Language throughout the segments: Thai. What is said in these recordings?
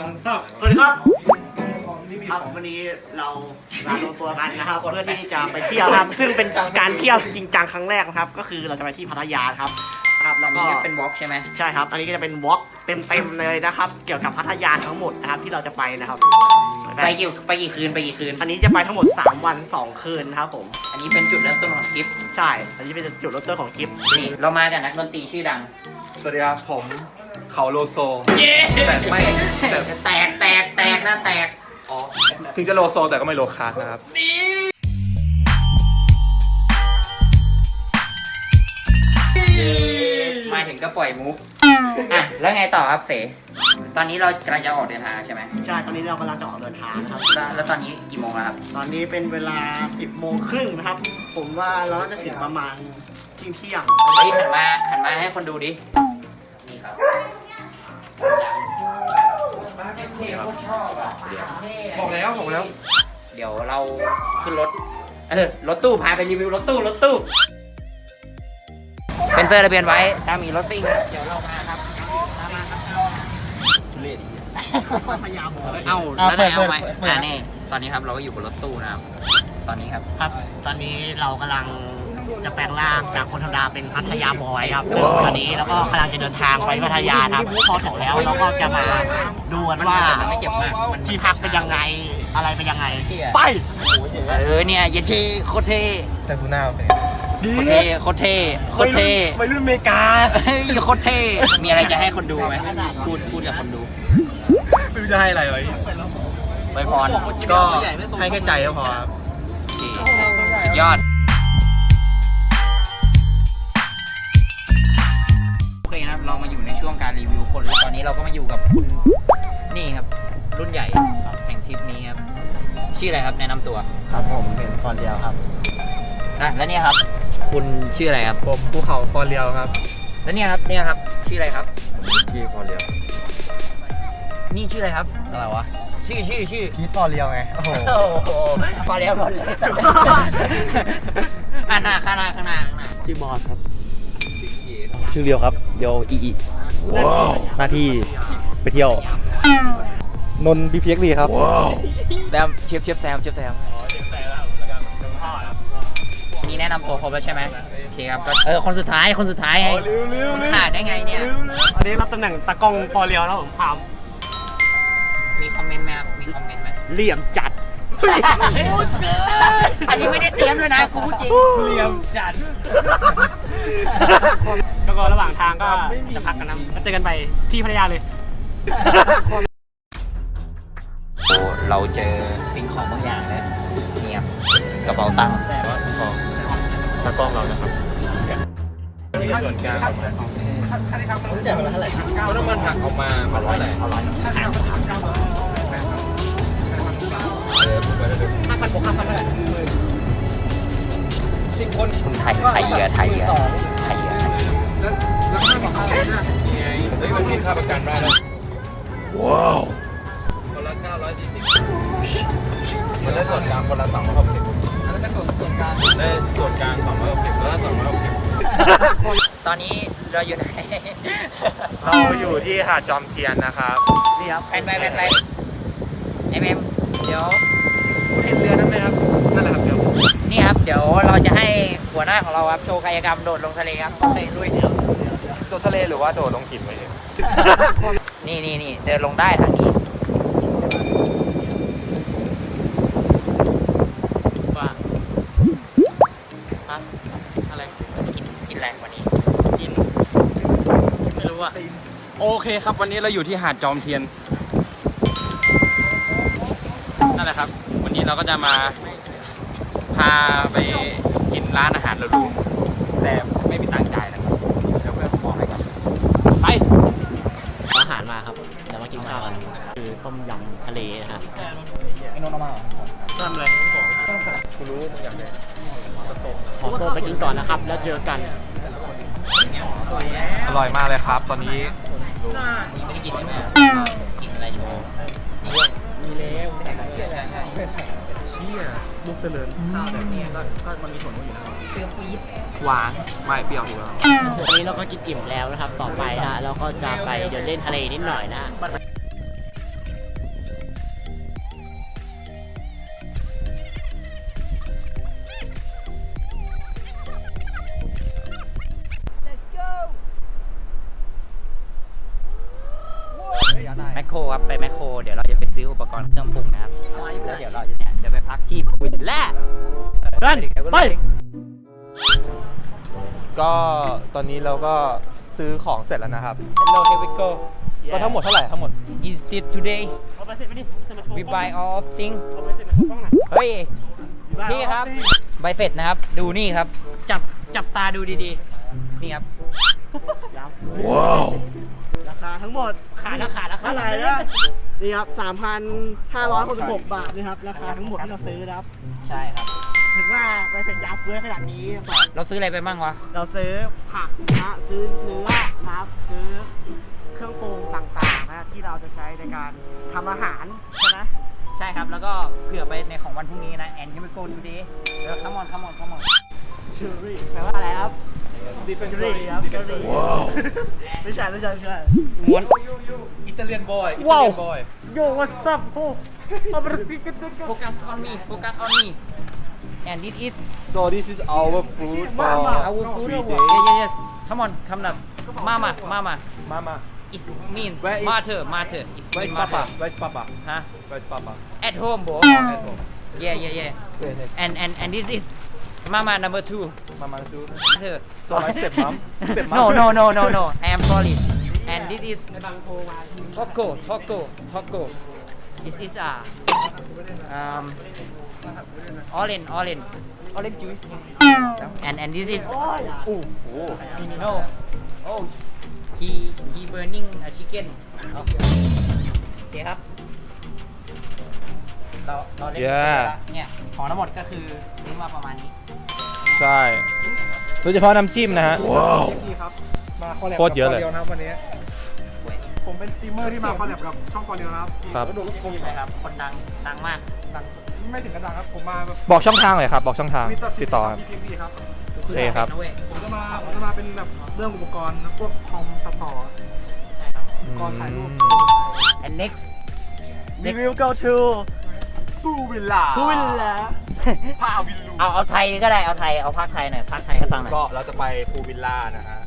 สวัสดีครับครับวันนี้เรามารวมตัวกันนะครับเพื่อที่จะไปเที่ยวครับ ซึ่งเป็นการเที่ยวจริงจังครั้งแรกนะครับ ก็คือเราจะไปที่พัทยาครับครับอัแล้นวก็นี้เป็นวอล์กใช่ไหมใช่ครับ อันนี้ก็จะเป็นวอล์กเต็มๆเลยนะครับ เกี่ยวกับพัทยาทั้งหมดนะครับที่เราจะไปนะครับไปกี่ไปกี่คืนไปกี่คืน อันนี้จะไปทั้งหมด 3 วัน 2 คืนนะครับผม อันนี้เป็นจุดเริ่มต้นของทริปใช่ อันนี้เป็นจุดเริ่มต้นของคลิป นี่เรามากับนักดนตรีชื่อดัง สวัสดีครับผม เขาโลโซแต่ไม่ แต่ แตกแตกแตกนะแตก อ๋อ ถึงจะโลโซแต่ก็ไม่โลคาสนะครับมาถึงก็ปล่อยมุก อะ แล้วไงต่อครับเสตอนนี้เรากำลังจะออกเดินทางใช่ไหมใช่ ตอนนี้เรากำลังจะออกเดินทางนะครับ แล้วแล้วตอนนี้กี่โมงแล้วครับ ตอนนี้เป็นเวลา 10โมงครึ่งนะครับ ผมว่าเราจะถึงประมาณเที่ยงเที่ยง เฮ้ยหันมาหันมาให้คนดูดิ นี่ครับเท่โคตรชอ บอะบอกแล้วบอกแล้ว เดี๋ยวเราขึ้นรถ เออ รถตู้พาไปรีวิวรถตู้รถตู้เป็นเฟอร์ระเบียนไว้ถ้ามีรถซิ่งนะเดี๋ยวเรามาครับตามมาครับพัทยาบอกเอาแล้วไหนเอาไหมอ่านี่ตอนนี้ครับเราก็อยู่บนรถตู้นะครับ ตอนนี้ครับ ครับ ตอนนี้เรากำลัง จะแปลงร่างจากคนธรรมดาเป็นพัทยาบอยครับซึ่งตอนนี้เราก็กำลังจะเดินทางไปพัทยาครับพอถึงแล้วเราก็จะมาดูกันว่ามันไม่เจ็บมากมันที่พักเป็นยังไงอะไรเป็นยังไง ไป เออเนี่ยเยนเท่โคตรเท่แต่กูหน้าเป็นโคตรเท่โคตรเท่โคตรเท่ไปรุ่นอเมริกาเฮ้ยโคตรเท่มีอะไรจะให้คนดูไหมพูดพูดกับคนดูไม่รู้จะให้อะไรไว้ไวยพรก็ให้แค่ใจก็พอครับโอเคสุดยอด ช่วงการรีวิวคนแล้วตอนนี้เราก็มาอยู่กับคุณนี่ครับ รุ่นใหญ่แห่งทริปนี้ครับ ชื่ออะไรครับแนะนำตัวครับผมเป็นคนเดียวครับ อะแล้วเนี่ยครับ คุณชื่ออะไรครับ ผมภูเขาคอเรียวครับ แล้วเนี่ยครับเนี่ยครับ ชื่ออะไรครับที่คอเรียวนี่ชื่ออะไรครับ อะไรวะชื่อชื่อชื่อพีทฟอร์เรียวไง โอ้โห โอ้โหพอแล้วพอแล้วข้างหน้าข้างหน้าข้างหน้าข้างหน้าชื่อบอสครับ ชื่อเรียวครับเรียวอีอี หน้าที่ไปเที่ยวนนบีพีเอ็กดีครับแซมเชฟเชฟแซมเชฟแซมอันนี้แนะนำตัวครบแล้วใช่ไหมโอเคครับก็เออคนสุดท้ายคนสุดท้ายไงคุณขาดได้ไงเนี่ย อันนี้รับตำแหน่งตากล้องพอเรียวแล้วผมถามมีคอมเมนต์ไหมครับมีคอมเมนต์ไหมเหลี่ยมจัดอันนี้ไม่ได้เตรียมด้วยนะกูพูดจริงเหลี่ยมจัด แล้วก็ระหว่างทางก็จะพักกันนะแล้วเจอกันไปที่พัทยาเลย เราเจอสิ่งของบางอย่างแล้วนี่ครับกระเป๋าตังค์ตากล้องเรานะครับมีส่วนกลางเขาต้องมันหักออกมามันเท่าไหร่ห้าพันหกห้าพันเท่าไหร่ไทยไทยเหยื่อไทยเหยื่อไทยเหยื่อไทยเหยื่อ นี่ไงเฮ้ยมันมีค่าประกันได้แล้วว้าวคนละ940มันได้ส่วนกลางคนละ260ได้ส่วนกลาง260แล้ว260ตอนนี้เราอยู่ไหนเราอยู่ที่หาดจอมเทียนนะครับนี่ครับไปไปไปไปเอ็มเอ็มเดี๋ยวเห็นเรือนั่นไหมครับนั่นแหละครับเดี๋ยวนี่ครับเดี๋ยวเราจะให้หัวหน้าของเราครับโชว์กายกรรมโดดลงทะเลครับไปลุยเดี๋ยวโดด ทะเลหรือว่าโดดลงหินไว้เองนี่นี่นี่เดินลงได้ทางนี้ว่าฮะอะไรกินกินแรงกว่านี้กินไม่รู้อะโอเคครับวันนี้เราอยู่ที่หาดจอมเทียนนั่นแหละครับ วันนี้เราก็จะมาพาไปกินร้านอาหารหรูๆแต่ไม่มีตังค์จ่ายนะครับเดี๋ยวเพื่อนบอกให้ครับไป อาหารมาครับเดี๋ยวมากินข้าวกัน คือต้ม ยำทะเลนะฮะไอ้นนท์เอามาเหรอทำอะไรคุณรู้อย่างไรขอตัวไปกินก่อนนะครับ แล้วเจอกัน อร่อยมากเลยครับ ตอนนี้นี่ไม่ได้กินใช่ไหมกินอะไรโชว์มีแล้วเชี่ยมุกเจริญข้าวแบบนี้ก็ก็มันมีส่วนรู้อยู่นะครับเปรี้ยวปี๊ดหวานไม่เปรี้ยวถูกแล้ววันนี้เราก็กินอิ่มแล้วนะครับ ต่อไปนะเราก็จะไปเดินเล่นทะเลนิดหน่อยนะ โครครับไปแมคโครเดี๋ยวเราจะไปซื้ออุปกรณ์เครื่องปรุงนะครับแล้วเดี๋ยวเราจะเนี่ยจะไปพักที่พูวิลล่าเดินไป ก็ตอนนี้เราก็ซื้อของเสร็จแล้วนะครับ Hello here we go ก็ทั้งหมดเท่าไหร่ทั้งหมด is it today เอาไปเสร็จไปดิเสร็จมาโชว์ we buy all of thing เอาไปเสร็จมาโชว์กล้องหน่อยเฮ้ยพี่ครับใบเสร็จนะครับ ดูนี่ครับ จับจับตาดูดีๆ นี่ครับ ว้าว ราคาทั้งหมดขาดแล้วขาดแล้วขาเท่าดไหร่นะนี่ครับ3,566 บาทนะครับ ราคาทั้งหมดที่เราซื้อนะครับ ใช่ครับ ถึงว่าไปเสร็จยับเยอะขนาดนี้เราซื้ออะไรไปบ้างวะ เราซื้อผักนะซื้อเนื้อนะครับซื้อเครื่องปรุงต่างๆนะที่เราจะใช้ในการทำอาหารใช่ไหมใช่ครับ แล้วก็เผื่อไปในของวันพรุ่งนี้นะ and here we go today เดี๋ยว come on come on come on ชูรี่แปลว่าอะไรครับ สตีเฟนชูรี่ครับชูรี่ว้าวไม่ใช่ไม่ใช่ไม่ใช่ม้วนอิตาเลียนบอยว้าวโย่ what's up โอ้เอาไปสิกันกัน focus on me focus on me and this is so this is our food for our food three yeah days yeah yes come on come on mama mama mama it means Where is- mother mother it's where is mean papa mother where is papa ฮะ where is papa at home bro at home yeah yeah yeah say next and and and this is mama number two mama too mother So my stepmom? Stepmom? no no no no no I am sorry and this is taco taco taco this is a um orange orange orange juice and and this is oh no oh he he burning a chicken โอเคครับ เราเราเล่น Yeah เนี่ย ของทั้งหมดก็คือซื้อมาประมาณนี้ใช่โดยเฉพาะน้ำจิ้มนะฮะ พี่ครับ มาคอลแลบโคตรเยอะเลย กับคนะครับวันนี้ ผมเป็นสตรีมเมอร์ที่มาคอลแลบกับช่องคอเรียวนะครับครับ แล้วดูลูกทีมใช่ครับ คนดังดังมาก ดังไม่ถึงกระดังครับ ผมมาแบบบอกช่องทางเลยครับ บอกช่องทางมีติดต่อครับพีพีครับ โอเคครับ นะว้ยผมจะมา ผมจะมาเป็นแบบเรื่องอุปกรณ์พวกคอมตัดต่อใช่ครับ อุปกรณ์ถ่ายรูป and next We will go to ปูวิลล่าพูวิลล่าพาวิลลูเอาเอาไทยก็ได้เอาไทยเอาภาคไทยหน่อยภาคไทยให้ฟังหน่อยก็เราจะไปปูวิลล่านะฮะ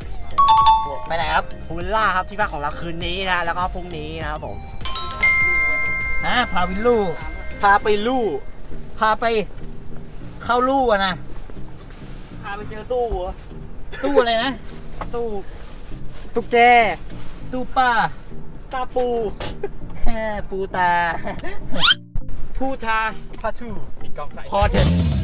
ไปไหนครับพูวิลล่าครับที่พักของเราคืนนี้นะแล้วก็พรุ่งนี้นะครับผมฮะพาวิลลูพาไปลู่ พาไปเข้าลู่อะนะพาไปเจอตู้หัวตู้อะไรนะ ตู้ตุ๊กแกตู้ป้าตาปู ปูตา ผู้ทาพาทูปิดกล้องใส่พอเถอะ